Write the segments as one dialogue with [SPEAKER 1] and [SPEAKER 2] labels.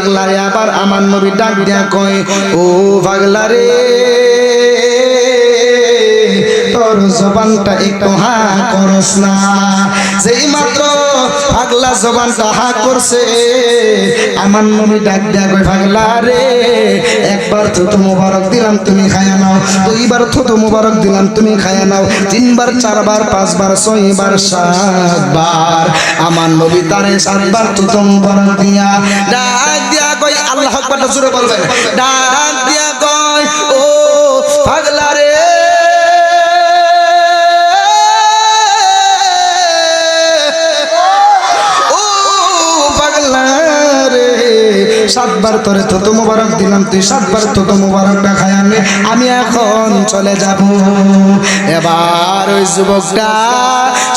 [SPEAKER 1] পাগলারে আবার আমার নবী ডাক দিয়া কয়, ও পাগলারে তোর জবানটা একটু হা করস না। যেই মাত্র পাগলা জবানটা হা করছে, আমার নবী ডাক দিয়া কয়, পাগলা রে, একবার তো মোবারক দিলাম, তুমি খায়া নাও। দুইবার তো তো মোবারক দিলাম, তুমি খায়া নাও। তিনবার, চারবার, পাঁচবার, ছয়বার, সাতবার। আমার নবী তারে সাতবার তো তো মোবারক দিয়া। ডাক দিয়া কয়, আল্লাহ আকবার জোরে বলবেন। ডাক দিয়া কয়, ও পাগলা রে। সাতবার তোরে তো মোবারক দিলাম, তুই সাতবার তো মোবারকটা খায় আমি এখন চলে যাব। এবার ওই যুবকটা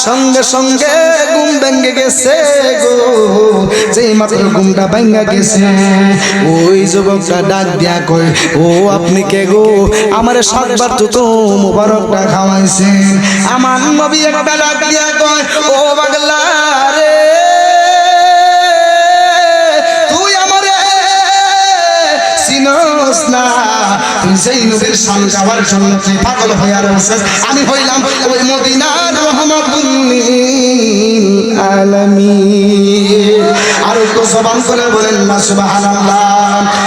[SPEAKER 1] সঙ্গে সঙ্গে ঘুম ভেঙে গেছে গো। যেই মাত্র ঘুমটা ভেঙে গেছে, ওই যুবকটা ডাক দিয়া কই ও আপনি কে গো? আমার সাতবার তো মোবারকটা খাওয়াইছেন। আমার নবী একটা ডাক দিয়া কয়, ও পাগলা না। তুই সেই নবীর সামনে যাওয়ার জন্য তুই পাগল হইয়া রয়েছিস আমি হইলাম ওই মদিনার রহমাতুল্লিল আলামিন। আর একটু জবান করে বলেন না, সুবহানাল্লাহ।